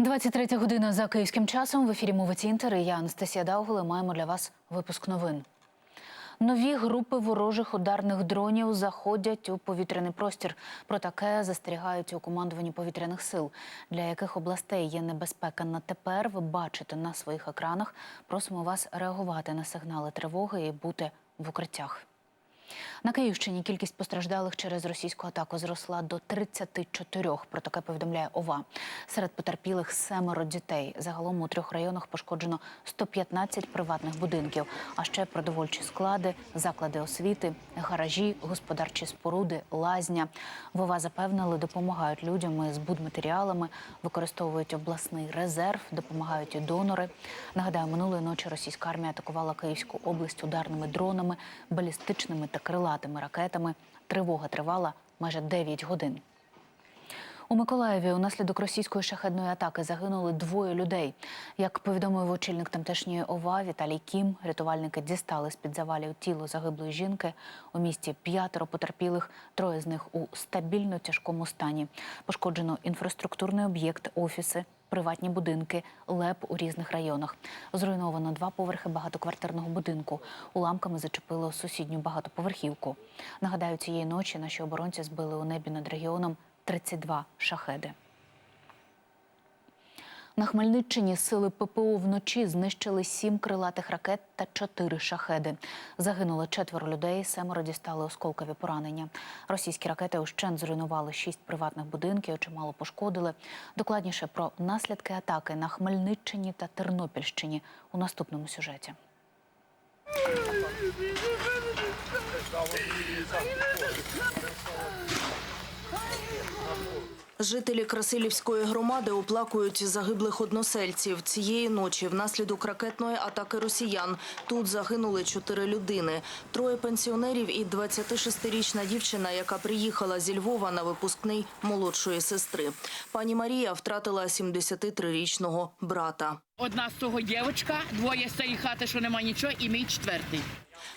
23 година за київським часом. В ефірі Мовиці Інтер. Я Анастасія Даугула. Маємо для вас випуск новин. Нові групи ворожих ударних дронів заходять у повітряний простір. Про таке застерігають у командуванні повітряних сил. Для яких областей є небезпека на тепер, ви бачите на своїх екранах. Просимо вас реагувати на сигнали тривоги і бути в укриттях. На Київщині кількість постраждалих через російську атаку зросла до 34. Про таке повідомляє ОВА. Серед потерпілих семеро дітей. Загалом у трьох районах пошкоджено 115 приватних будинків, а ще продовольчі склади, заклади освіти, гаражі, господарчі споруди, лазня. В ОВА запевнили, допомагають людям з будматеріалами, використовують обласний резерв, допомагають і донори. Нагадаю, минулої ночі російська армія атакувала Київську область ударними дронами, балістичними та крилатими ракетами. Тривога тривала майже 9 годин. У Миколаєві унаслідок російської шахедної атаки загинули двоє людей. Як повідомив очільник тамтешньої ОВА Віталій Кім, рятувальники дістали з-під завалів тіло загиблої жінки. У місті п'ятеро потерпілих, троє з них у стабільно тяжкому стані. Пошкоджено інфраструктурний об'єкт, офіси, приватні будинки, ЛЕП у різних районах. Зруйновано два поверхи багатоквартирного будинку. Уламками зачепило сусідню багатоповерхівку. Нагадаю, цієї ночі наші оборонці збили у небі над регіоном 32 шахеди. На Хмельниччині сили ППО вночі знищили сім крилатих ракет та чотири шахеди. Загинуло четверо людей, семеро дістали осколкові поранення. Російські ракети ущент зруйнували шість приватних будинків, чимало пошкодили. Докладніше про наслідки атаки на Хмельниччині та Тернопільщині у наступному сюжеті. Жителі Красилівської громади оплакують загиблих односельців. Цієї ночі внаслідок ракетної атаки росіян тут загинули чотири людини. Троє пенсіонерів і 26-річна дівчина, яка приїхала зі Львова на випускний молодшої сестри. Пані Марія втратила 73-річного брата. Одна з того дівчинка, двоє з цієї хати, що нема нічого, і мій четвертий.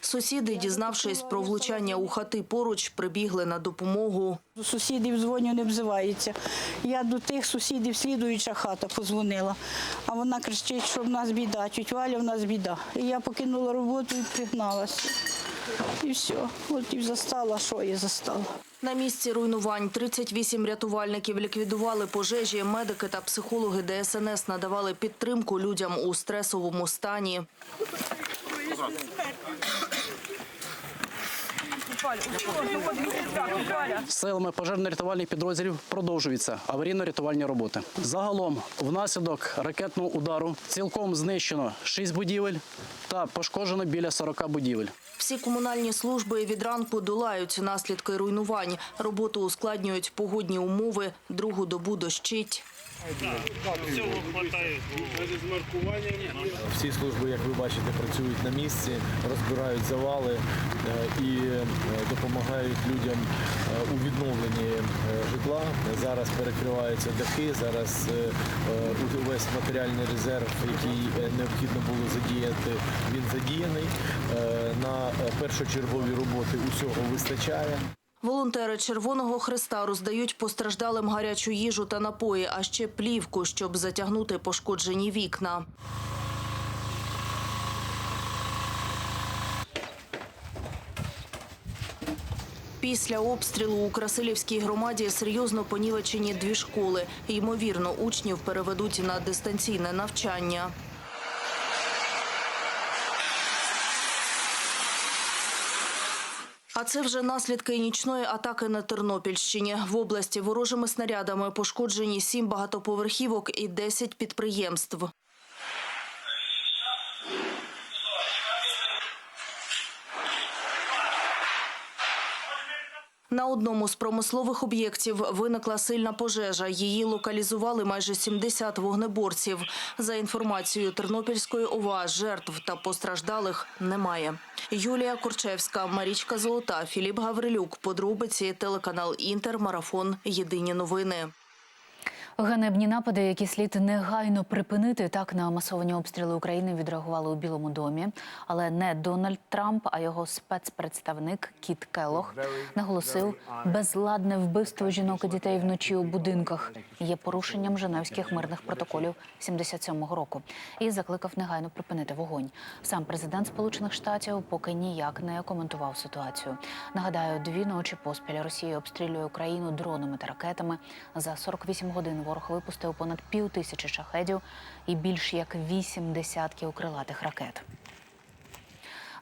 Сусіди, дізнавшись про влучання у хати поруч, прибігли на допомогу. До сусідів дзвоню не взивається. Я до тих сусідів слідуюча хата позвонила. А вона кричить, що в нас біда, тють Валя, в нас біда. І я покинула роботу і пригналася. І все. От і застала, що я застала. На місці руйнувань 38 рятувальників ліквідували пожежі. Медики та психологи ДСНС надавали підтримку людям у стресовому стані. Силами пожежно-рятувальних підрозділів продовжуються аварійно-рятувальні роботи. Загалом, внаслідок ракетного удару цілком знищено 6 будівель та пошкоджено біля 40 будівель. Всі комунальні служби від ранку долають наслідки руйнувань. Роботу ускладнюють погодні умови, другу добу дощить. Всі служби, як ви бачите, працюють на місці, розбирають завали е, і е, допомагають людям е, у відновленні житла. Зараз перекриваються дахи, зараз увесь матеріальний резерв, який необхідно було задіяти, він задіяний. На першочергові роботи усього вистачає. Волонтери Червоного Христа роздають постраждалим гарячу їжу та напої, а ще плівку, щоб затягнути пошкоджені вікна. Після обстрілу у Красилівській громаді серйозно понівечені дві школи. Ймовірно, учнів переведуть на дистанційне навчання. А це вже наслідки нічної атаки на Тернопільщині. В області ворожими снарядами пошкоджені сім багатоповерхівок і 10 підприємств. На одному з промислових об'єктів виникла сильна пожежа. Її локалізували майже 70 вогнеборців. За інформацією Тернопільської ОВА, жертв та постраждалих немає. Юлія Курчевська, Марічка Золота, Філіп Гаврилюк. Подробиці телеканал Інтер. Марафон. Єдині новини. Ганебні напади, які слід негайно припинити. Так на масовані обстріли України відреагували у Білому домі. Але не Дональд Трамп, а його спецпредставник Кіт Келох наголосив, безладне вбивство жінок і дітей вночі у будинках є порушенням Женевських мирних протоколів 77-го року і закликав негайно припинити вогонь. Сам президент Сполучених Штатів поки ніяк не коментував ситуацію. Нагадаю, дві ночі поспіль Росія обстрілює Україну дронами та ракетами. За 48 годин ворог випустив понад пів тисячі шахедів і більш як вісім десятків крилатих ракет.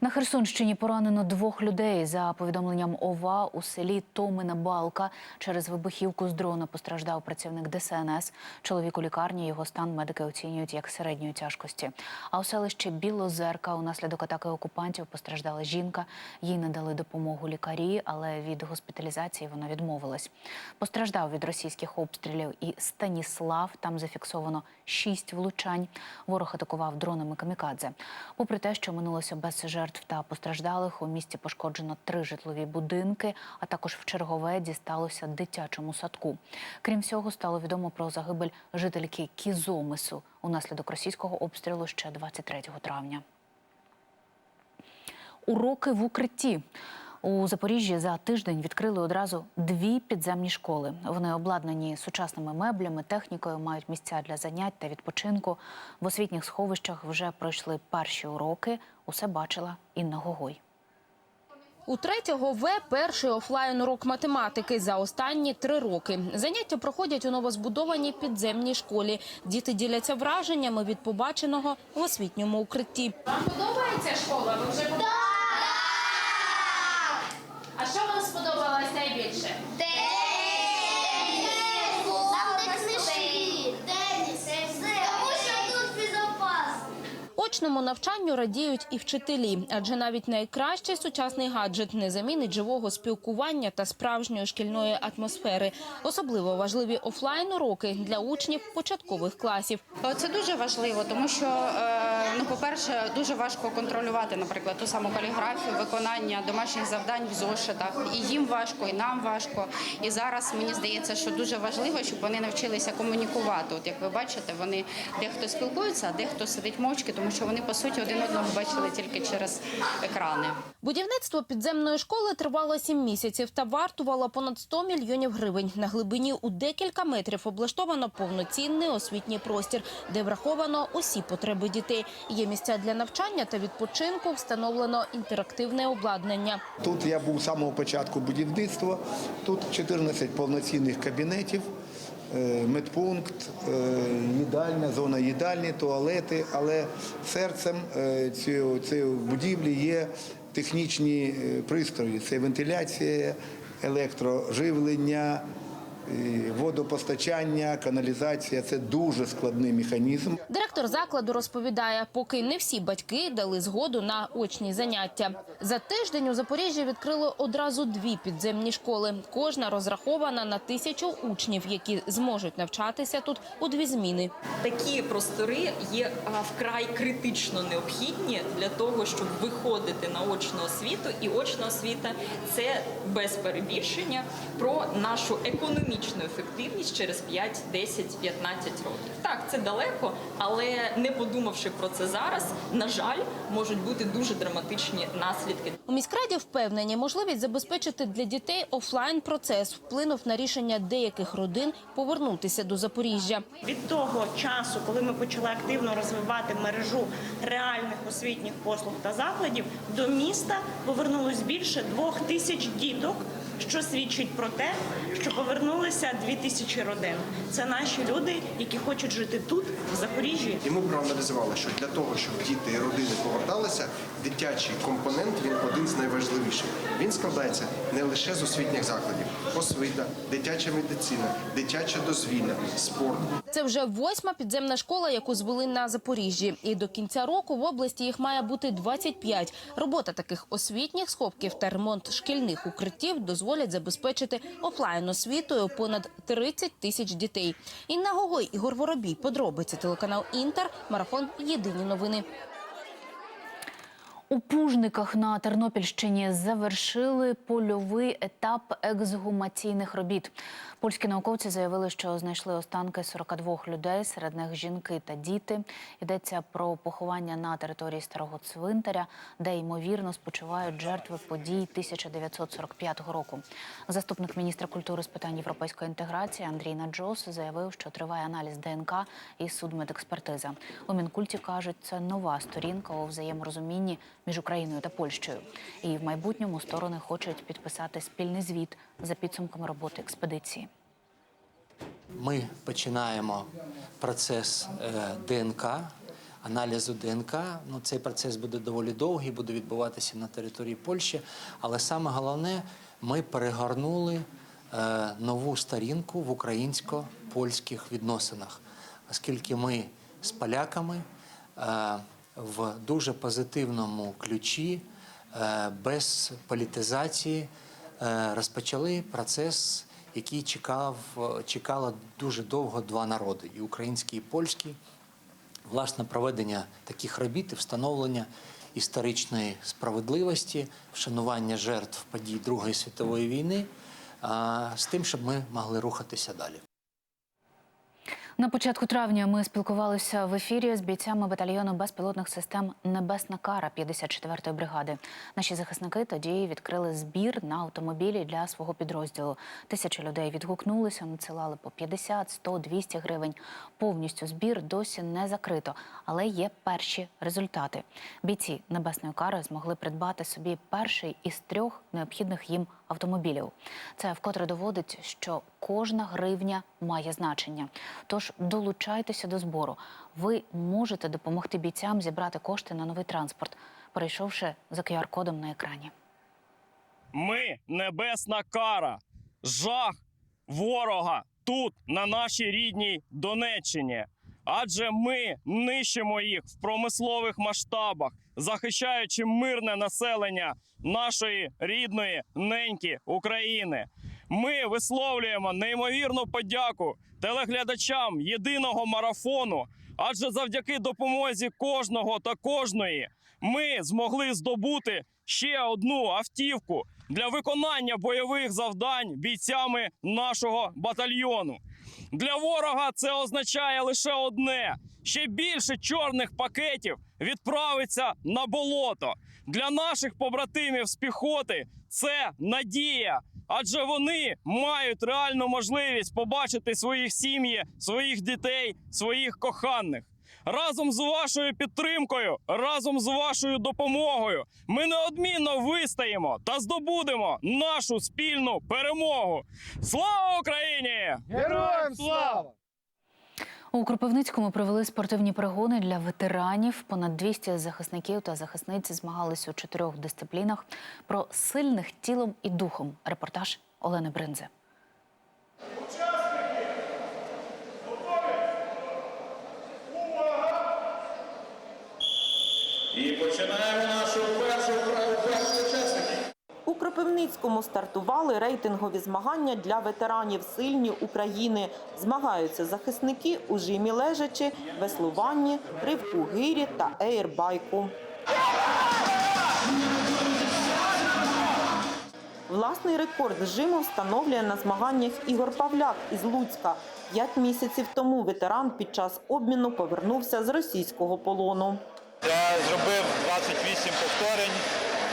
На Херсонщині поранено двох людей. За повідомленням ОВА у селі Томина Балка через вибухівку з дрона постраждав працівник ДСНС. Чоловік у лікарні його стан медики оцінюють як середньої тяжкості. А у селищі Білозерка унаслідок атаки окупантів постраждала жінка. Їй надали допомогу лікарі, але від госпіталізації вона відмовилась. Постраждав від російських обстрілів і Станіслав. Там зафіксовано шість влучань. Ворог атакував дронами камікадзе. Попри те, що минулося без жертв та постраждалих, у місті пошкоджено три житлові будинки, а також в чергове дісталося дитячому садку. Крім всього, стало відомо про загибель жительки Кізомису унаслідок російського обстрілу ще 23 травня. Уроки в укритті. У Запоріжжі за тиждень відкрили одразу дві підземні школи. Вони обладнані сучасними меблями, технікою, мають місця для занять та відпочинку. В освітніх сховищах вже пройшли перші уроки. Усе бачила Інна Гогой. У третього В перший офлайн урок математики за останні три роки. Заняття проходять у новозбудованій підземній школі. Діти діляться враженнями від побаченого в освітньому укритті. Вам подобається школа? Ви вже побачили? А що вам сподобалось найбільше? Тому що тут безопасно. Очному навчанню радіють і вчителі, адже навіть найкращий сучасний гаджет не замінить живого спілкування та справжньої шкільної атмосфери. Особливо важливі офлайн уроки для учнів початкових класів. Це дуже важливо, тому що е, ну, по-перше, дуже важко контролювати, наприклад, ту саму каліграфію, виконання домашніх завдань в зошитах. І їм важко, і нам важко. І зараз мені здається, що дуже важливо, щоб вони навчилися комунікувати. От як ви бачите, вони дехто спілкується, а дехто сидить мовчки, тому що вони по суті один одного бачили тільки через екрани. Будівництво підземної школи тривало сім місяців та вартувало понад 100 мільйонів гривень. На глибині у декілька метрів облаштовано повноцінний освітній простір, де враховано усі потреби дітей. Є місця для навчання та відпочинку, встановлено інтерактивне обладнання. Тут я був з самого початку будівництва. Тут 14 повноцінних кабінетів, медпункт, е, їдальня, зона їдальні, туалети. Але серцем е, цієї будівлі є технічні е, пристрої. Це вентиляція, електроживлення, е, водопостачання, каналізація. Це дуже складний механізм. Директор закладу розповідає, поки не всі батьки дали згоду на очні заняття. За тиждень у Запоріжжі відкрили одразу дві підземні школи. Кожна розрахована на тисячу учнів, які зможуть навчатися тут у дві зміни. такі простори є вкрай критично необхідні для того, щоб виходити на очну освіту. І очна освіта це без перебільшення про нашу економічну ефективність через 5, 10, 15 років. Так, це далеко, але не подумавши про це зараз, на жаль, можуть бути дуже драматичні наслідки. У міськраді впевнені, можливість забезпечити для дітей офлайн процес вплинув на рішення деяких родин повернутися до Запоріжжя. Від того часу, коли ми почали активно розвивати мережу реальних освітніх послуг та закладів, до міста повернулось більше двох тисяч діток, що свідчить про те, що повернулися дві тисячі родин. Це наші люди, які хочуть жити тут, в Запоріжжі. І ми проаналізували, що для того, щоб діти і родини поверталися, дитячий компонент він з найважливіших. Він складається не лише з освітніх закладів, освіта, дитяча медицина, дитяче дозвілля, спорт. Це вже восьма підземна школа, яку звели на Запоріжжі. І до кінця року в області їх має бути 25. Робота таких освітніх сховків та ремонт шкільних укриттів дозволять забезпечити офлайн освітою понад 30 тисяч дітей. Інна Гогой, Ігор Воробій. Подробиці телеканал Інтер. Марафон. Єдині новини. У Пужниках на Тернопільщині завершили польовий етап ексгумаційних робіт. Польські науковці заявили, що знайшли останки 42 людей, серед них жінки та діти. Йдеться про поховання на території старого цвинтаря, де ймовірно спочивають жертви подій 1945 року. Заступник міністра культури з питань європейської інтеграції Андрій Наджос заявив, що триває аналіз ДНК і судмедекспертиза. У Мінкульті кажуть, це нова сторінка у взаєморозумінні між Україною та Польщею. І в майбутньому сторони хочуть підписати спільний звіт за підсумками роботи експедиції. Ми починаємо процес е, ДНК, аналізу ДНК. Ну, цей процес буде доволі довгий, буде відбуватися на території Польщі. Але саме головне, ми перегорнули е, нову сторінку в українсько-польських відносинах, оскільки ми з поляками е, в дуже позитивному ключі, е, без політизації, е, розпочали процес який чекав, чекало дуже довго два народи і український, і польський. Власне, проведення таких робіт і встановлення історичної справедливості, вшанування жертв подій Другої світової війни з тим, щоб ми могли рухатися далі. На початку травня ми спілкувалися в ефірі з бійцями батальйону безпілотних систем Небесна кара 54-ї бригади. Наші захисники тоді відкрили збір на автомобілі для свого підрозділу. Тисячі людей відгукнулися, надсилали по 50, 100, 200 гривень. Повністю збір досі не закрито, але є перші результати. Бійці Небесної кари змогли придбати собі перший із трьох необхідних їм автомобілів. Це вкотре доводить, що кожна гривня має значення. Тож долучайтеся до збору. Ви можете допомогти бійцям зібрати кошти на новий транспорт, перейшовши за QR-кодом на екрані. Ми небесна кара, жах ворога тут, на нашій рідній Донеччині. Адже ми нищимо їх в промислових масштабах, захищаючи мирне населення нашої рідної неньки України. Ми висловлюємо неймовірну подяку телеглядачам єдиного марафону, адже завдяки допомозі кожного та кожної ми змогли здобути ще одну автівку для виконання бойових завдань бійцями нашого батальйону. Для ворога це означає лише одне: ще більше чорних пакетів відправиться на болото. Для наших побратимів з піхоти це надія, адже вони мають реальну можливість побачити своїх сім'ї, своїх дітей, своїх коханих. Разом з вашою підтримкою, разом з вашою допомогою, ми неодмінно вистоїмо та здобудемо нашу спільну перемогу. Слава Україні! Героям слава! У Кропивницькому провели спортивні перегони для ветеранів. Понад 200 захисників та захисниць змагались у чотирьох дисциплінах. Про сильних тілом і духом. Репортаж Олени Бринзи. І починаємо нашу першу вправу учасників. У Кропивницькому стартували рейтингові змагання для ветеранів сильні України. Змагаються захисники у жимі лежачі, веслуванні, ривку гирі та ейрбайку. Власний рекорд жиму встановлює на змаганнях Ігор Павляк із Луцька. П'ять місяців тому ветеран під час обміну повернувся з російського полону. Я зробив 28 повторень.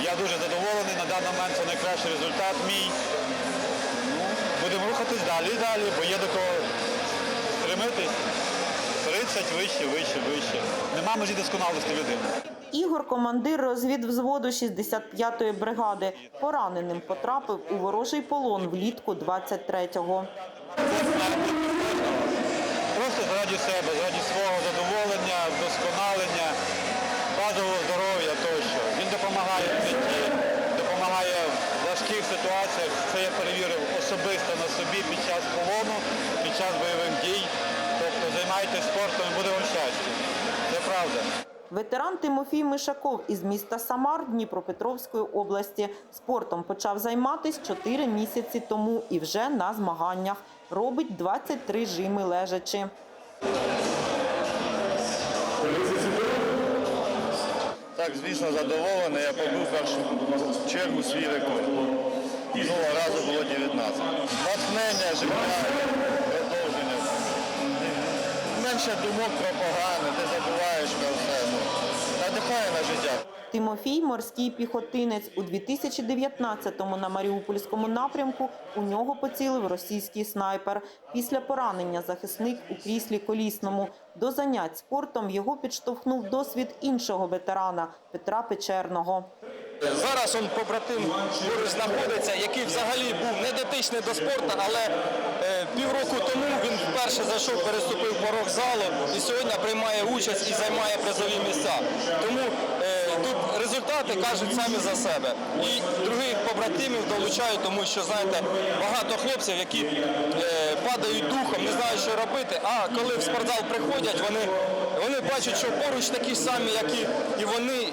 Я дуже задоволений. На даний момент це найкращий результат мій. Ну, будемо рухатись далі і далі, бо є до кого стремитись. 30 вище, вище, вище. Нема межі досконалості людини. Ігор, командир розвідвзводу 65-ї бригади, пораненим потрапив у ворожий полон влітку 23-го. Просто заради себе, заради свого задоволення, вдосконалення, допомагає житті, допомагає в важких ситуаціях. Це я перевірив особисто на собі під час полону, під час бойових дій. Тобто займайтесь спортом і буде вам щастя. Це правда. Ветеран Тимофій Мишаков із міста Самар Дніпропетровської області спортом почав займатися 4 місяці тому і вже на змаганнях. Робить 23 жими лежачи. Так, звісно, задоволений. Я побив в першу чергу свій рекорд. Минулого разу було 19. Натхнення, життя, продовження. Менше думок про погане, ти забуваєш про все. Ну, надихає на життя. Тимофій морський піхотинець. У 2019-му на Маріупольському напрямку у нього поцілив російський снайпер. Після поранення захисник у кріслі колісному. До занять спортом його підштовхнув досвід іншого ветерана Петра Печерного. Зараз он побратим знаходиться, який взагалі був не дотичний до спорту, але е, півроку тому він вперше зайшов, переступив порог залу і сьогодні приймає участь і займає призові місця. Тому результати кажуть самі за себе. І других побратимів долучають, тому що знаєте, багато хлопців, які е, падають духом, не знають, що робити. А коли в спортзал приходять, вони, вони бачать, що поруч такі самі, як і, і вони.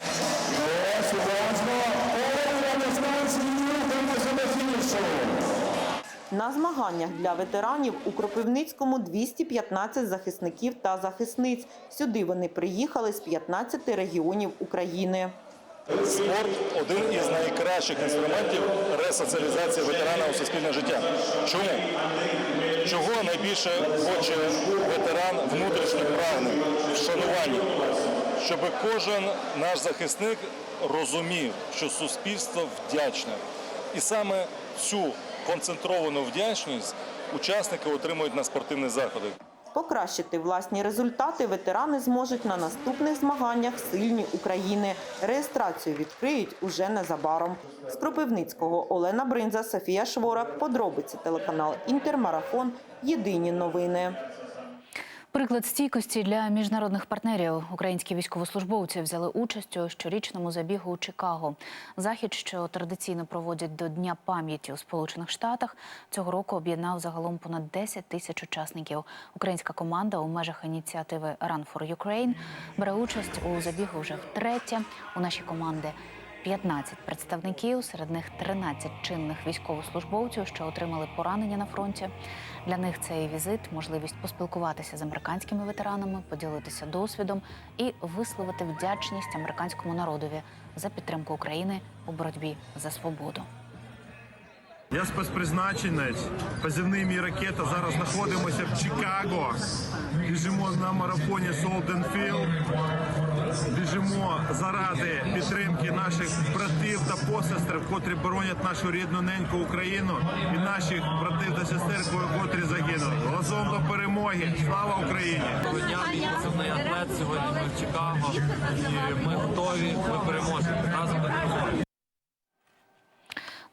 На змаганнях для ветеранів у Кропивницькому 215 захисників та захисниць. Сюди вони приїхали з 15 регіонів України. Спорт один із найкращих інструментів ресоціалізації ветерана у суспільне життя. Чому? Чого найбільше хоче ветеран внутрішньо прагне вшанування? Щоб кожен наш захисник розумів, що суспільство вдячне. І саме цю концентровану вдячність учасники отримують на спортивних заходах. Покращити власні результати ветерани зможуть на наступних змаганнях Сильні України. Реєстрацію відкриють уже незабаром. З Кропивницького Олена Бринза, Софія Шворак. Подробиці телеканал Інтермарафон. Єдині новини. Приклад стійкості для міжнародних партнерів. Українські військовослужбовці взяли участь у щорічному забігу у Чикаго. Захід, що традиційно проводять до Дня пам'яті у Сполучених Штатах, цього року об'єднав загалом понад 10 тисяч учасників. Українська команда у межах ініціативи Run for Ukraine бере участь у забігу вже втретє. У нашій команди 15 представників, серед них 13 чинних військовослужбовців, що отримали поранення на фронті. Для них цей візит можливість поспілкуватися з американськими ветеранами, поділитися досвідом і висловити вдячність американському народові за підтримку України у боротьбі за свободу. Я спецпризначенець, позивний мій ракета. Зараз знаходимося в Чикаго. Біжимо на марафоні Солденфілд. Біжимо заради підтримки наших братів та посестер, котрі боронять нашу рідну неньку Україну, і наших братів та сестер, котрі загинули. Разом до перемоги! Слава Україні! дня, мій позивний атлет. Сьогодні ми в Чикаго. І ми готові, ми переможемо. Разом до перемоги.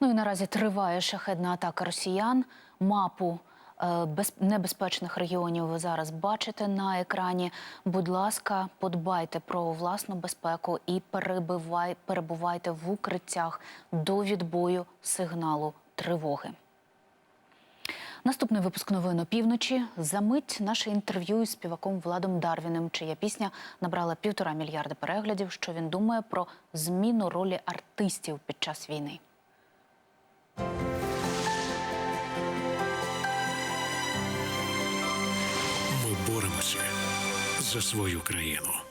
Ну і наразі триває шахедна атака росіян. Мапу е, без- небезпечних регіонів ви зараз бачите на екрані. Будь ласка, подбайте про власну безпеку і перебивай, перебувайте в укриттях до відбою сигналу тривоги. Наступний випуск новин опівночі. За мить наше інтерв'ю із співаком Владом Дарвіним, чия пісня набрала півтора мільярда переглядів. Що він думає про зміну ролі артистів під час війни. Боремося за свою країну.